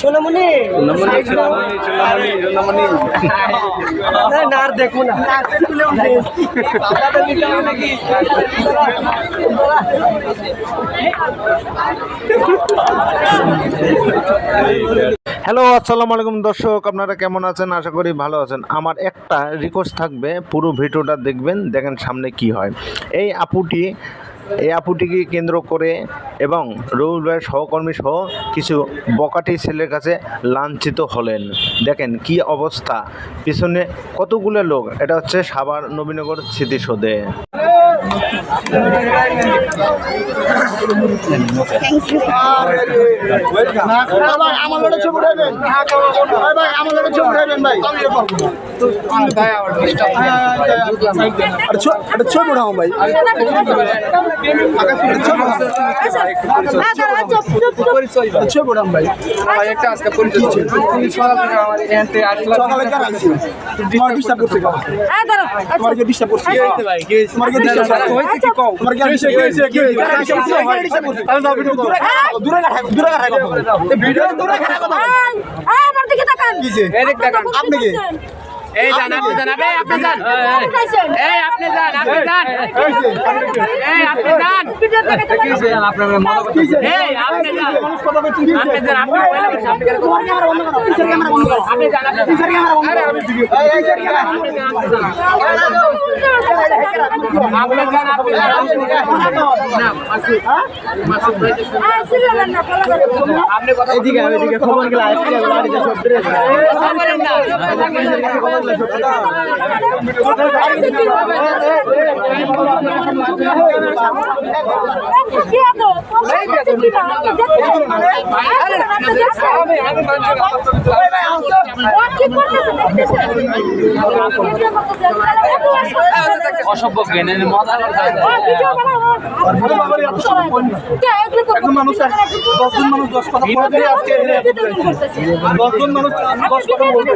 সোনামণি। না আর দেখব না। হ্যালো আসসালামু আলাইকুম দর্শক আপনারা কেমন আছেন? আশা করি ভালো আছেন। আমার একটা রিকোয়েস্ট থাকবে পুরো ভিডিওটা দেখবেন দেখেন সামনে কি হয়। এই আপুটি এই আপুটিকে কেন্দ্র করে এবং রবিউল ভাইয়ের সহকর্মী সহ কিছু বকাটি ছেলের কাছে লাঞ্ছিত হলেন। দেখেন কি অবস্থা। পিছনে কতগুলো লোক? এটা হচ্ছে সাভার নবীনগর স্মৃতিসৌধে। ভাই আমার লোটে ছবি উঠাবেন ভাই ভাই আমার লোটে ছবি উঠাবেন ভাই ছবি উঠাও ভাই ছবি উঠাম ভাই সকালে কেন আইছি তোমার ডিস্টার্ব করছে তোমার ডিস্টার্ব করছে তোমার ডিস্টার্ব করছে তোমার কি ডিস্টার্ব কি ডিস্টার্ব করছে তাহলে দাও ভিডিও দূরে দূরে রাখো দূরে রাখো ভিডিও দূরে রাখো কিছে আপনি কি? এই যান আপনি যান আবে আপনি যান এই আপনি যান আপনি যান এই আপনি যান এই আপনি যান আপনি যান আপনি আপনি যান আপনি এই এই যান আপনি আপনি কথা এদিকে এদিকে খবর গেলে আজকে গাড়িতে সব ড্রেস বলেন না কি করতেছে দেখতেছে অসভ্য জ্ঞানের একজন মানুষ দশজন মানুষ দশ কথা দশজন মানুষ দশ কথা বলবে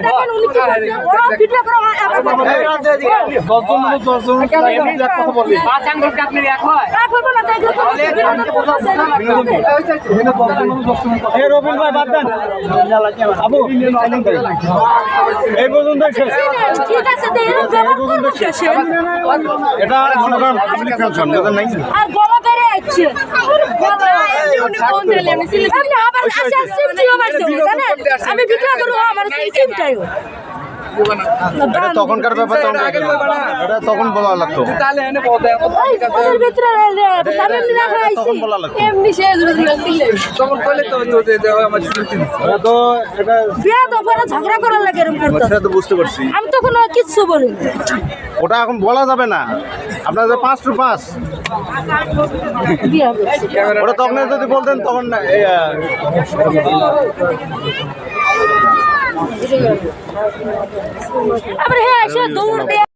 দশজন মানুষ দশজন এক কথা বলবে পাঁচ আঙ্গুলকে আপনি এক হয়? মানুষ দশজন কথা। রবিন ভাই বাদ দেন। আবু এই পর্যন্ত শেষ। এটা জনগণ পাবলিক ফাংশন বুঝলেন নাই আর গলা ধরে আসছে। আমি বিক্রি করব আমার সিমটাই এটা তখনকার ব্যাপার তখন এটা বলা লাগতো। বলা লাগতো। আমি তো কোনো কিচ্ছু বলিনি। ওটা এখন বলা যাবে না। আপনার যে পাঁচ টু পাঁচ। ওটা তখন যদি বলতেন তখন না, আবার হ্যাঁ এসে দৌড়